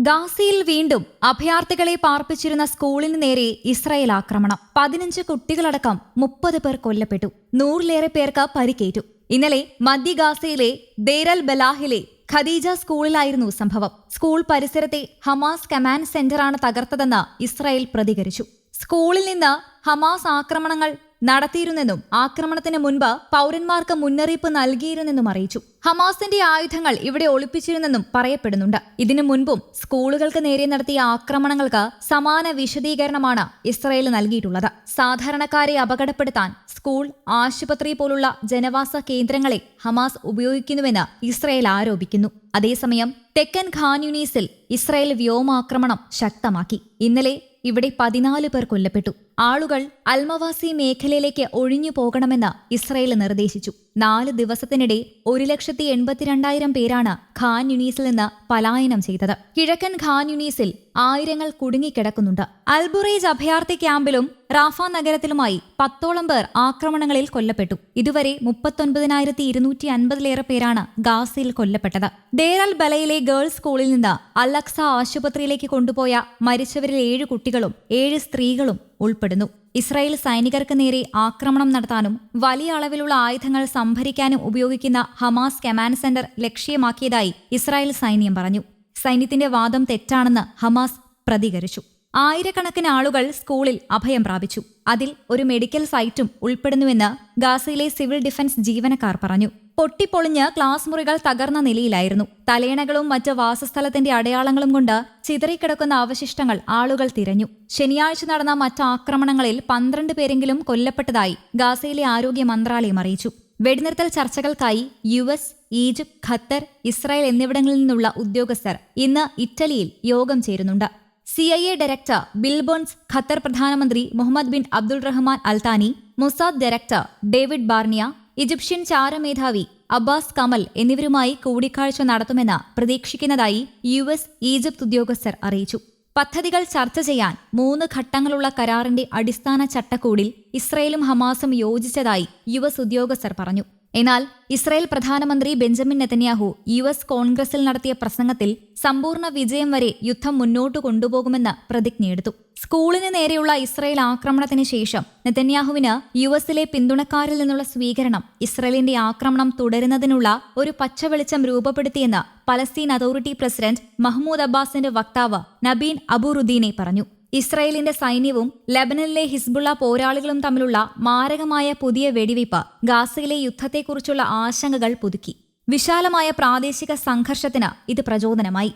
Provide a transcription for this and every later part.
ഗാസയിൽ വീണ്ടും അഭയാർത്ഥികളെ പാർപ്പിച്ചിരുന്ന സ്കൂളിന് നേരെ ഇസ്രായേൽ ആക്രമണം. പതിനഞ്ച് കുട്ടികളടക്കം മുപ്പത് പേർ കൊല്ലപ്പെട്ടു. നൂറിലേറെ പേർക്ക് പരിക്കേറ്റു. ഇന്നലെ മധ്യ ഗാസയിലെ ദേരൽ ബലാഹിലെ ഖദീജ സ്കൂളിലായിരുന്നു സംഭവം. സ്കൂൾ പരിസരത്തെ ഹമാസ് കമാൻഡ് സെന്ററാണ് തകർത്തതെന്ന് ഇസ്രായേൽ പ്രതികരിച്ചു. സ്കൂളിൽ നിന്ന് ഹമാസ് ആക്രമണങ്ങൾ നടത്തിയിരുന്നെന്നും ആക്രമണത്തിന് മുൻപ് പൗരന്മാർക്ക് മുന്നറിയിപ്പ് നൽകിയിരുന്നെന്നും അറിയിച്ചു. ഹമാസിന്റെ ആയുധങ്ങൾ ഇവിടെ ഒളിപ്പിച്ചിരുന്നെന്നും പറയപ്പെടുന്നുണ്ട്. ഇതിനു മുൻപും സ്കൂളുകൾക്ക് നേരെ നടത്തിയ ആക്രമണങ്ങൾക്ക് സമാന വിശദീകരണമാണ് ഇസ്രയേൽ നൽകിയിട്ടുള്ളത്. സാധാരണക്കാരെ അപകടപ്പെടുത്താൻ സ്കൂൾ ആശുപത്രി പോലുള്ള ജനവാസ കേന്ദ്രങ്ങളെ ഹമാസ് ഉപയോഗിക്കുന്നുവെന്ന് ഇസ്രയേൽ ആരോപിക്കുന്നു. അതേസമയം തെക്കൻ ഖാൻ യുനീസിൽ ഇസ്രായേൽ വ്യോമാക്രമണം ശക്തമാക്കി. ഇന്നലെ ഇവിടെ പതിനാല് പേർ കൊല്ലപ്പെട്ടു. ആളുകൾ അൽമവാസി മേഖലയിലേക്ക് ഒഴിഞ്ഞു പോകണമെന്ന് ഇസ്രയേൽ നിർദ്ദേശിച്ചു. നാല് ദിവസത്തിനിടെ ഒരു ലക്ഷത്തി എൺപത്തിരണ്ടായിരം പേരാണ് ഖാൻ യുനീസിൽ നിന്ന് പലായനം ചെയ്തത്. കിഴക്കൻ ഖാൻ യുനീസിൽ ആയിരങ്ങൾ കുടുങ്ങിക്കിടക്കുന്നുണ്ട്. അൽബുറേജ് അഭയാർത്ഥി ക്യാമ്പിലും റാഫ നഗരത്തിലുമായി പത്തോളം പേർ ആക്രമണങ്ങളിൽ കൊല്ലപ്പെട്ടു. ഇതുവരെ മുപ്പത്തൊൻപതിനായിരത്തി ഇരുന്നൂറ്റി അൻപതിലേറെ പേരാണ് ഗാസയിൽ കൊല്ലപ്പെട്ടത്. ദേറൽ ബലയിലെ ഗേൾസ് സ്കൂളിൽ നിന്ന് അലക്സ ആശുപത്രിയിലേക്ക് കൊണ്ടുപോയ മരിച്ചവരിൽ ഏഴ് കുട്ടികളും ഏഴ് സ്ത്രീകളും ഉൾപ്പെടുന്നു. ഇസ്രായേൽ സൈനികർക്ക് നേരെ ആക്രമണം നടത്താനും വലിയ അളവിലുള്ള ആയുധങ്ങൾ സംഭരിക്കാനും ഉപയോഗിക്കുന്ന ഹമാസ് കമാൻഡ് സെന്റർ ലക്ഷ്യമാക്കിയതായി ഇസ്രായേൽ സൈന്യം പറഞ്ഞു. സൈന്യത്തിന്റെ വാദം തെറ്റാണെന്ന് ഹമാസ് പ്രതികരിച്ചു. ആയിരക്കണക്കിന് ആളുകൾ സ്കൂളിൽ അഭയം പ്രാപിച്ചു. അതിൽ ഒരു മെഡിക്കൽ സൈറ്റും ഉൾപ്പെടുന്നുവെന്ന് ഗാസയിലെ സിവിൽ ഡിഫൻസ് ജീവനക്കാർ പറഞ്ഞു. പൊട്ടിപ്പൊളിഞ്ഞ് ക്ലാസ് മുറികൾ തകർന്ന നിലയിലായിരുന്നു. തലേണകളും മറ്റ് വാസസ്ഥലത്തിന്റെ അടയാളങ്ങളും കൊണ്ട് ചിതറിക്കിടക്കുന്ന അവശിഷ്ടങ്ങൾ ആളുകൾ തിരഞ്ഞു. ശനിയാഴ്ച നടന്ന മറ്റ് ആക്രമണങ്ങളിൽ പന്ത്രണ്ട് പേരെങ്കിലും കൊല്ലപ്പെട്ടതായി ഗാസയിലെ ആരോഗ്യ മന്ത്രാലയം അറിയിച്ചു. വെടിനിർത്തൽ ചർച്ചകൾക്കായി U S Egypt Qatar Israel എന്നിവിടങ്ങളിൽ നിന്നുള്ള ഉദ്യോഗസ്ഥർ ഇന്ന് ഇറ്റലിയിൽ യോഗം ചേരുന്നുണ്ട്. C I A director Bill Burns Qatar പ്രധാനമന്ത്രി Mohammed bin Abdul Rahman Al Thani Mossad director David Barnea Egyptian ചാരമേധാവി Abbas Kamel എന്നിവരുമായി കൂടിക്കാഴ്ച നടത്തുമെന്ന് പ്രതീക്ഷിക്കുന്നതായി യു എസ് ഈജിപ്ത് ഉദ്യോഗസ്ഥർ അറിയിച്ചു. പദ്ധതികൾ ചർച്ച ചെയ്യാൻ മൂന്ന് ഘട്ടങ്ങളുള്ള കരാറിന്റെ അടിസ്ഥാന ചട്ടക്കൂടിൽ ഇസ്രയേലും ഹമാസും യോജിച്ചതായി യു എസ് ഉദ്യോഗസ്ഥർ പറഞ്ഞു. എന്നാൽ ഇസ്രായേൽ പ്രധാനമന്ത്രി ബെഞ്ചമിൻ നെതന്യാഹു യു എസ് കോൺഗ്രസിൽ നടത്തിയ പ്രസംഗത്തിൽ സമ്പൂർണ വിജയം വരെ യുദ്ധം മുന്നോട്ട് കൊണ്ടുപോകുമെന്ന് പ്രതിജ്ഞയെടുത്തു. സ്കൂളിന് നേരെയുള്ള ഇസ്രായേൽ ആക്രമണത്തിന് ശേഷം നെതന്യാഹുവിന് യു എസിലെ പിന്തുണക്കാരിൽ നിന്നുള്ള സ്വീകരണം ഇസ്രായേലിന്റെ ആക്രമണം തുടരുന്നതിനുള്ള ഒരു പച്ചവെളിച്ചം രൂപപ്പെടുത്തിയെന്ന് പലസ്തീൻ അതോറിറ്റി പ്രസിഡന്റ് മഹ്മൂദ് അബ്ബാസിന്റെ വക്താവ് നബീൻ അബുറുദ്ദീനെ പറഞ്ഞു. ഇസ്രായേലിന്റെ സൈന്യവും ലബനനിലെ ഹിസ്ബുള്ള പോരാളികളും തമ്മിലുള്ള മാരകമായ പുതിയ വെടിവയ്പ് ഗാസയിലെ യുദ്ധത്തെക്കുറിച്ചുള്ള ആശങ്കകൾ പുതുക്കി. വിശാലമായ പ്രാദേശിക സംഘർഷത്തിന് ഇത് പ്രചോദനമായി.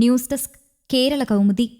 News desk Kerala Kaumudi.